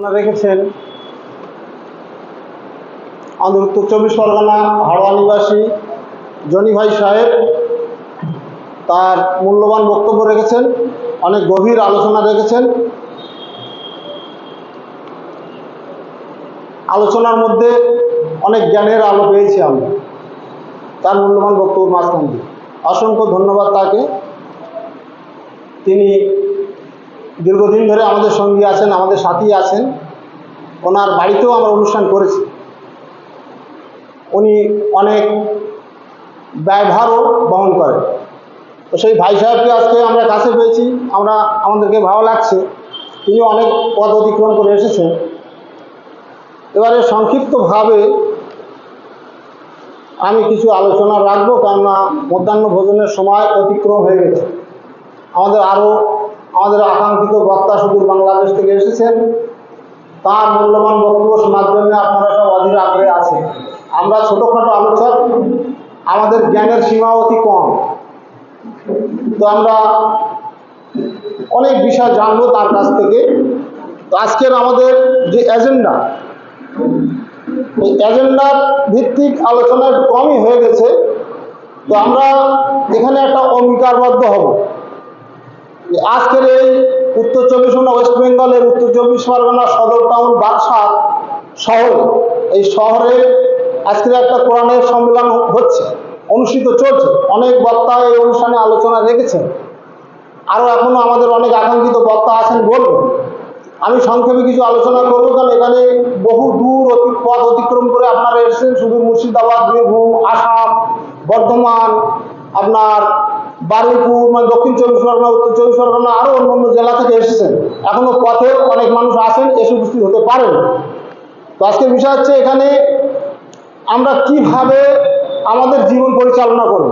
আপনারা রেখেছেন উত্তর চব্বিশ পরগনা, হাওড়া নিবাসী জনি ভাই সাহেব তার মূল্যবান বক্তব্য রেখেছেন, অনেক গভীর আলোচনা রেখেছেন। আলোচনার মধ্যে অনেক জ্ঞানের আলো পেয়েছি আমরা। তার মূল্যবান বক্তব্য মাঝখান দিয়ে। অসংখ্য ধন্যবাদ তাকে। তিনি দীর্ঘদিন ধরে আমাদের সঙ্গী আছেন, আমাদের সাথী আছেন। ওনার বাড়িতেও আমরা অনুষ্ঠান করেছি। উনি অনেক ব্যয়ভারও বহন করেন। তো সেই ভাই সাহেবকে আজকে আমরা কাছে পেয়েছি। আমরা, আমাদেরকে ভালো লাগছে। তিনি অনেক পথ অতিক্রম করে এসেছেন। এবারে সংক্ষিপ্তভাবে আমি কিছু আলোচনা রাখব, কেননা মধ্যাহ্ন ভোজনের সময় অতিক্রম হয়ে গেছে। আমাদের আরও আমাদের আকাঙ্ক্ষিত বক্তা সুদূর বাংলাদেশ থেকে এসেছেন। তার মূল্যবান বক্তব্য শোনার জন্য আপনারা সব অধীর আগ্রহে আছেন। আমরা ছোটোখাটো আলোচক, আমাদের জ্ঞানের সীমা অতি কম। তো আমরা অনেক বিষয় জানব তার কাছ থেকে। তো আজকের আমাদের যে এজেন্ডা, এই এজেন্ডার ভিত্তিক আলোচনা একটু কমই হয়ে গেছে। তো আমরা এখানে একটা অঙ্গীকারবদ্ধ হব। আজকের এই উত্তর চব্বিশ পরগনা, ওয়েস্ট বেঙ্গলের উত্তর চব্বিশ পরগনা সদর টাউন বাক্সার শহর, এই শহরে আজকের একটা কোরআনের সম্মেলন হচ্ছে, অনুষ্ঠিত চলছে। অনেক বক্তা এই অনুষ্ঠানে আলোচনা রেখেছেন। আরও এখনও আমাদের অনেক আকাঙ্ক্ষিত বক্তা আছেন বলবেন আমি সংক্ষেপে কিছু আলোচনা করব, কারণ এখানে বহু দূর অতি, পথ অতিক্রম করে আপনারা এসেছেন। শুধু মুর্শিদাবাদ, বীরভূম, আসাম, বর্ধমান, আপনার বারুইপুর মানে দক্ষিণ চব্বিশ পরগনা, উত্তর চব্বিশ পরগনা আরও অন্য অন্য জেলা থেকে এসেছেন। এখনও পথে অনেক মানুষ আসেন এসে উপস্থিত হতে পারেন। তো আজকের বিষয় হচ্ছে এখানে আমরা কীভাবে আমাদের জীবন পরিচালনা করব?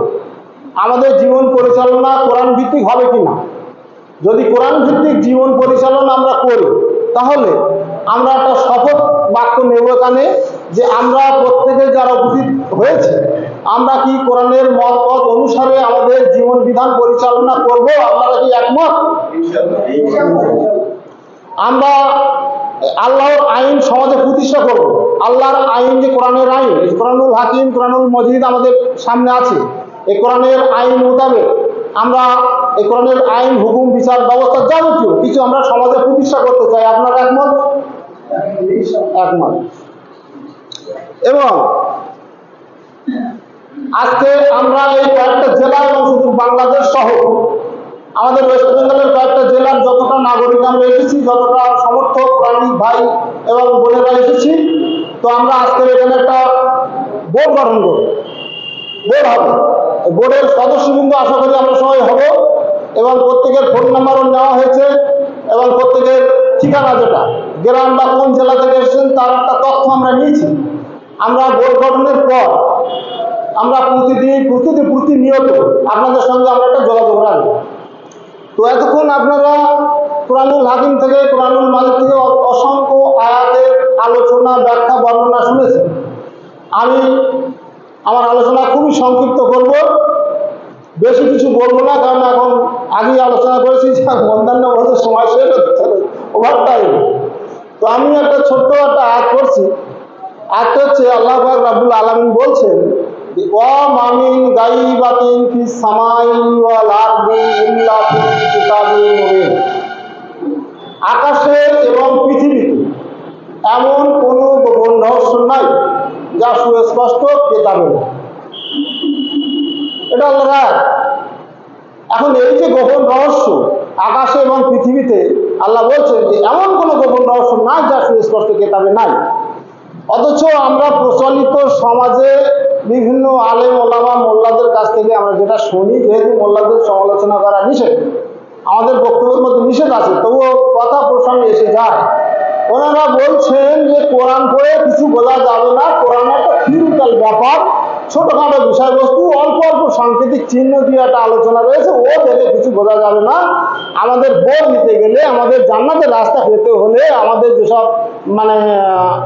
আমাদের জীবন পরিচালনা কোরআন ভিত্তিক হবে কি না যদি কোরআন ভিত্তিক জীবন পরিচালনা আমরা করি, তাহলে আমরা একটা শপথ বাক্য নেব এখানে যে আমরা প্রত্যেকে যারা উপস্থিত হয়েছে আমরা কি কোরআনের মত পথ অনুসারে আমাদের জীবন বিধান পরিচালনা করব? আপনারা কি একমত? আমরা আল্লাহর আইন সমাজে প্রতিষ্ঠা করব। আল্লাহর আইন যে কোরআনের আইন কোরআনুল হাকিম, কোরআনুল মজিদ আমাদের সামনে আছে। এই কোরআনের আইন মোতাবেক আমরা এই কোরআনের আইন, হুকুম, বিচার ব্যবস্থা যাবতীয় কিছু আমরা সমাজে প্রতিষ্ঠা করতে চাই। আপনার একমত? একমত। এবং আজকে আমরা এই কয়েকটা জেলা এবং শুধু বাংলাদেশ সহ আমাদের ওয়েস্ট বেঙ্গলের কয়েকটা জেলার যতটা নাগরিক আমরা এসেছি, যতটা সমর্থক, প্রাণী, ভাই এবং বোনেরা এসেছি, তো আমরা আজকে এখানে একটা বোর্ড গঠন করব। বোর্ড হবে। বোর্ডের সদস্যবৃন্দ আশা করি আমরা সবাই হব এবং প্রত্যেকের ফোন নাম্বারও নেওয়া হয়েছে এবং প্রত্যেকের ঠিকানা যেটা। গ্রাম বা কোন জেলা থেকে এসেছেন তার একটা তথ্য আমরা নিয়েছি। আমরা বোর্ড গঠনের পর আমরা প্রতিদিন প্রতিদিন, প্রতিনিয়ত আপনাদের সঙ্গে আমরা একটা যোগাযোগ রাখব। তো এতক্ষণ আপনারা কোরআনুল হাকিম থেকে, কোরআনুল মালিক থেকে অসংখ্য আয়াতের আলোচনা, ব্যাখ্যা, বর্ণনা শুনেছেন। আমি আমার আলোচনা খুবই সংক্ষিপ্ত করব। বেশি কিছু বলব না, কারণ এখন আগেই আলোচনা করেছি যে মধ্যাহ্ন ভোজের সময় শেষ হচ্ছে ওভার টাইম তো আমি একটা ছোট্ট একটা আয়াত করছি আয়াতটা হচ্ছে আল্লাহ পাক রাব্বুল আলামিন বলছেন যে, ওয়া মামিন গাইবাতিন ফিস সামাই ওয়াল আরদি ইল্লা ফি কিতাবিন মুবিন। আকাশে এবং পৃথিবীতে এমন কোনো গোপন রহস্য নাই যা সুস্পষ্ট কেতাবে এটা আল্লাহ এখন এই যে গোপন রহস্য আকাশে এবং পৃথিবীতে আল্লাহ বলছেন যে এমন কোনো গোপন রহস্য নাই যা সুস্পষ্ট কেতাবে নাই। অথচ আমরা প্রচলিত সমাজে বিভিন্ন আলেম, ওলামা, মোল্লাদের কাছ থেকে আমরা যেটা শুনি, যেহেতু মোল্লাদের সমালোচনা করা নিষেধ, আমাদের বক্তব্যের মধ্যে নিষেধ আছে, তবুও কথা প্রসঙ্গে এসে যায়। ওনারা বলছেন যে কোরআন করে কিছু বলা যাবে না থিওরিক্যাল ব্যাপার, ছোটখাটো বিষয়বস্তু, অল্প অল্প সাংকেতিক চিহ্ন দিয়ে একটা আলোচনা রয়েছে, ও দেখে কিছু বোঝা যাবে না। আমাদের বোধ নিতে গেলে আমাদের জান্নাতের রাস্তা পেতে হলে আমাদের যেসব মানে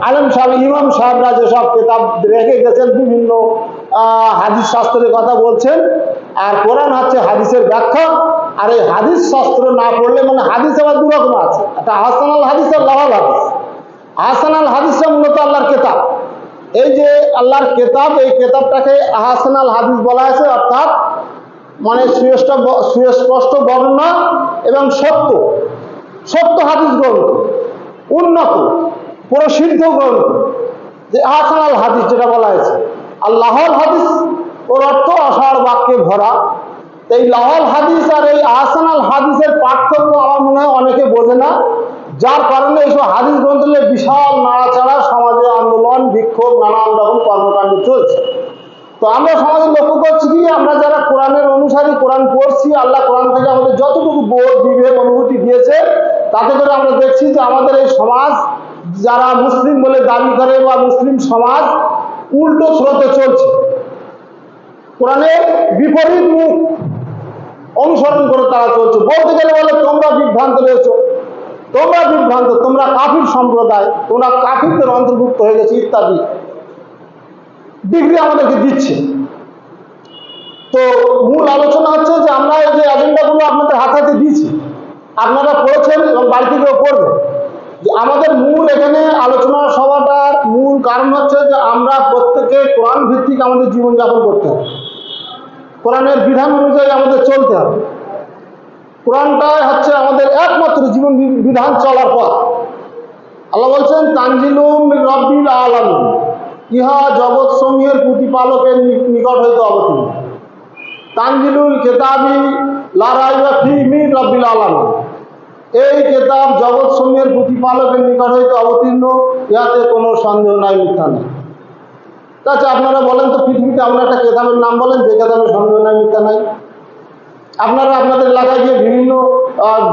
আলেম সাহেব, ইমাম সাহেবরা যেসব কেতাব রেখে গেছেন, বিভিন্ন হাদিস শাস্ত্রের কথা বলছেন, আর কোরআন হচ্ছে হাদিসের ব্যাখ্যা, আর এই হাদিস শাস্ত্র না পড়লে মানে হাদিস আবার দু রকম আছে। একটা হাসানাল হাদিস আর লাহাল হাদিস। আহসান আল হাদিসটা মূলত আল্লাহর কেতাব। এই যে আল্লাহর কেতাব, এই কেতাবটাকে আহসান আল হাদিস বলা হয়েছে, অর্থাৎ মানে সুস্পষ্ট বর্ণনা এবং সত্য। সত্য হাদিস গ্রন্থ, উন্নত, প্রসিদ্ধ গ্রন্থ, যে আহসান আল হাদিস যেটা বলা হয়েছে। আর লাহল হাদিস ওর অর্থ অসার বাক্যে ভরা। এই লাহল হাদিস আর এই আহসান আল হাদিসের পার্থক্য আমার মনে হয় অনেকে বোঝে না। যার কারণে এইসব হাদিস গ্রন্থ বিশাল নাড়াচাড়া সমাজে আন্দোলন, বিক্ষোভ, নানান রকম কর্মকাণ্ড চলছে। তো আমরা সমাজে লক্ষ্য করছি কি, আমরা যারা কোরআনের অনুসারী, কোরআন পড়ছি, আল্লাহ কোরআন থেকে আমাদের যতটুকু বোধ, বিবেক, অনুভূতি দিয়েছে, তাতে করে আমরা দেখছি যে আমাদের এই সমাজ, যারা মুসলিম বলে দাবি করে বা মুসলিম সমাজ, উল্টো স্রোতে চলছে। কোরআনের বিপরীত মুখ অনুসরণ করে তারা চলছে। বলতে গেলে বলে, তোমরা বিভ্রান্ত রয়েছ। তোমরা বিভ্রান্ত, তোমরা কাফির সম্প্রদায়, তোমরা কাফিরদের অন্তর্ভুক্ত হয়ে গেছে, ইত্যাদি। ডিগ্রি আমাদেরকে দিচ্ছে। তো মূল আলোচনা হচ্ছে যে আমরা এই যে এজেন্ডাগুলো আপনাদের হাতে হাতে দিয়েছি, আপনারা পড়েছেন এবং বাড়ি থেকেও পড়বেন। যে আমাদের মূল এখানে আলোচনা সভাটার মূল কারণ হচ্ছে যে আমরা প্রত্যেকে কোরআন ভিত্তিক আমাদের জীবনযাপন করতে হবে। কোরআনের বিধান অনুযায়ী আমাদের চলতে হবে। কোরআনটাই হচ্ছে আমাদের একমাত্র জীবন বিধান চলার পথ। আল্লাহ বলছেন, তানজিলুম রব্বিল আলামিন। ইহা জগৎ সমূহের প্রতিপালকের নিকট হইতে অবতীর্ণ। তানজিলুল কেতাবি লারাইবা ফি মির রব্বিল আলামিন। এই কেতাব জগৎ সমূহের প্রতিপালকের নিকট হইতে অবতীর্ণ ইহাতে কোনো সন্দেহ নাই, মিথ্যা নেই। আচ্ছা আপনারা বলেন তো, পৃথিবীতে আমরা একটা কেতাবের নাম বলেন, যে কেতাবের সন্দেহ নাই, মিথ্যা নাই? আপনারা আপনাদের এলাকায় গিয়ে বিভিন্ন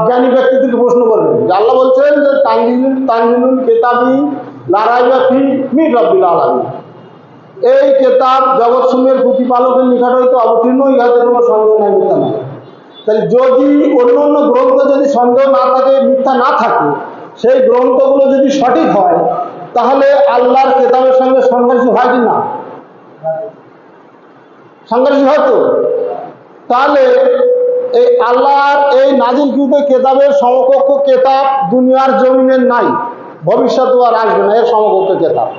জ্ঞানী ব্যক্তিদেরকে প্রশ্ন করবেন। যে আল্লাহ বলছেন যে, তানজিলুল তানজিলুল কেতাবি লারাইবা ফি মির রব্বিল আলামিন। এই কেতাব জগৎ সমূহের প্রতিপালকের নিকট হইতে অবতীর্ণ, ইহাতে কোনো সন্দেহ নাই, মিথ্যা নাই। তাহলে যদি অন্য অন্য গ্রন্থ যদি সন্দেহ না থাকে, মিথ্যা না থাকে, সেই গ্রন্থগুলো যদি সঠিক হয়, তাহলে আল্লাহর কেতাবের সঙ্গে সংঘর্ষ হয় কি না? সংঘর্ষ হয় তো? তাহলে এই আল্লাহর এই নাজিলকৃত কেতাবের সমকক্ষ কেতাব দুনিয়ার জমিনের নাই। ভবিষ্যতে আর আসবে না, এর সমকক্ষ কেতাব।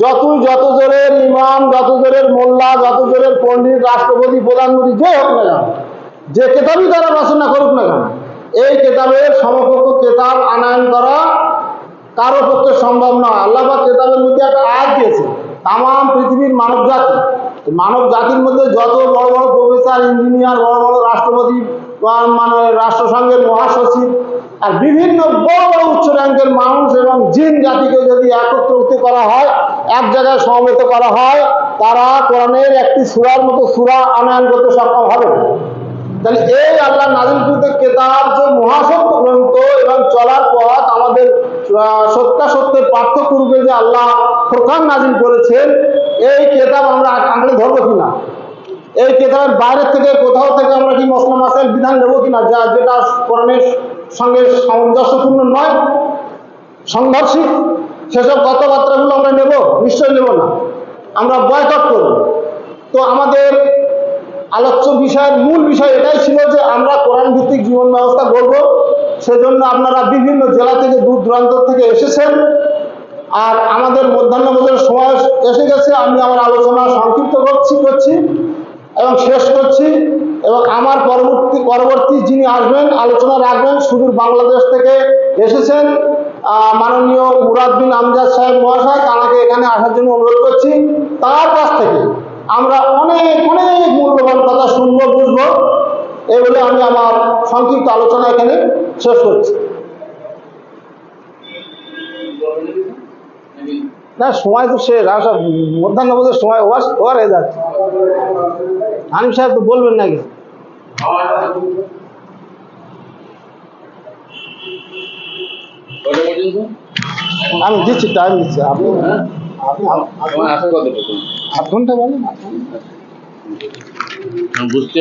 যতই যত জোরের ইমাম, যত জোরের মোল্লা, যত জোরের পণ্ডিত, রাষ্ট্রপতি, প্রধানমন্ত্রী, যে হোক না কেন, যে কেতাবই তারা রচনা করুক না কেন, এই কেতাবের সমকক্ষ কেতাব আনায়ন করা কারও পক্ষে সম্ভব নয়। আল্লাহ কেতাবের মধ্যে একটা আয়াত দিয়েছে তাম পৃথিবীর মানব জাতি মানব জাতির মধ্যে যত বড় বড় প্রফেসর, ইঞ্জিনিয়ার, বড় বড় রাষ্ট্রপতি মানে রাষ্ট্রসংঘের মহাসচিব, আর বিভিন্ন বড় বড় উচ্চ র্যাঙ্কের মানুষ এবং জিন জাতিকে যদি একত্রিত করা হয়, এক জায়গায় সমবেত করা হয়, তারা কোরআনের একটি সুরার মতো সুরা আনয়ন করতে সক্ষম হবে। তাহলে এই আল্লাহ নাজিলকৃত কেতাব যে মহাসত্য গ্রন্থ এবং চলার পথ আমাদের আহ, সত্যাসত্যের পার্থক্য রূপে যে আল্লাহ ফোরকান নাজিল করেছেন এই কেতাব আমরা আঁকড়ে ধরবো কিনা? এই কেতাবের বাইরের থেকে কোথাও থেকে আমরা কি মশলা মাসের বিধান নেব কিনা? যা যেটা কোরআনের সঙ্গে সামঞ্জস্যপূর্ণ নয় সংঘর্ষিক সেসব কথাবার্তাগুলো আমরা নেব নিশ্চয়ই নেব না। আমরা বয়কট করব। তো আমাদের আলোচ্য বিষয়ের মূল বিষয় এটাই ছিল যে আমরা কোরআন ভিত্তিক জীবন ব্যবস্থা করব সেজন্য আপনারা বিভিন্ন জেলা থেকে দূর দূরান্ত থেকে এসেছেন। আর আমাদের মধ্যাহ্ন ভোজনের সময় এসে গেছে। আমি আমার আলোচনা সংক্ষিপ্ত করছি করছি এবং শেষ করছি। এবং আমার পরবর্তী পরবর্তী যিনি আসবেন, আলোচনা রাখবেন, সুদূর বাংলাদেশ থেকে এসেছেন মাননীয় মুরাদ বিন আমজাদ সাহেব মহাশয়, তাঁকে এখানে আসার জন্য অনুরোধ করছি। তার কাছ থেকে আমরা অনেক অনেক মূল্যবান কথা শুনব, বুঝব। এই বলে আমি আমার সংক্ষিপ্ত আলোচনা এখানে শেষ করছি। না, সময় তো শেষ, আর সব মধ্যাহ্ন ভোজের সময় ওয়ার ওয়ার হয়ে যাচ্ছে। হানিফ সাহেব তো বলবেন নাকি? আমি দিচ্ছি টাইম দিচ্ছি? আপনি আধ- ঘণ্টা বলেন বুঝতে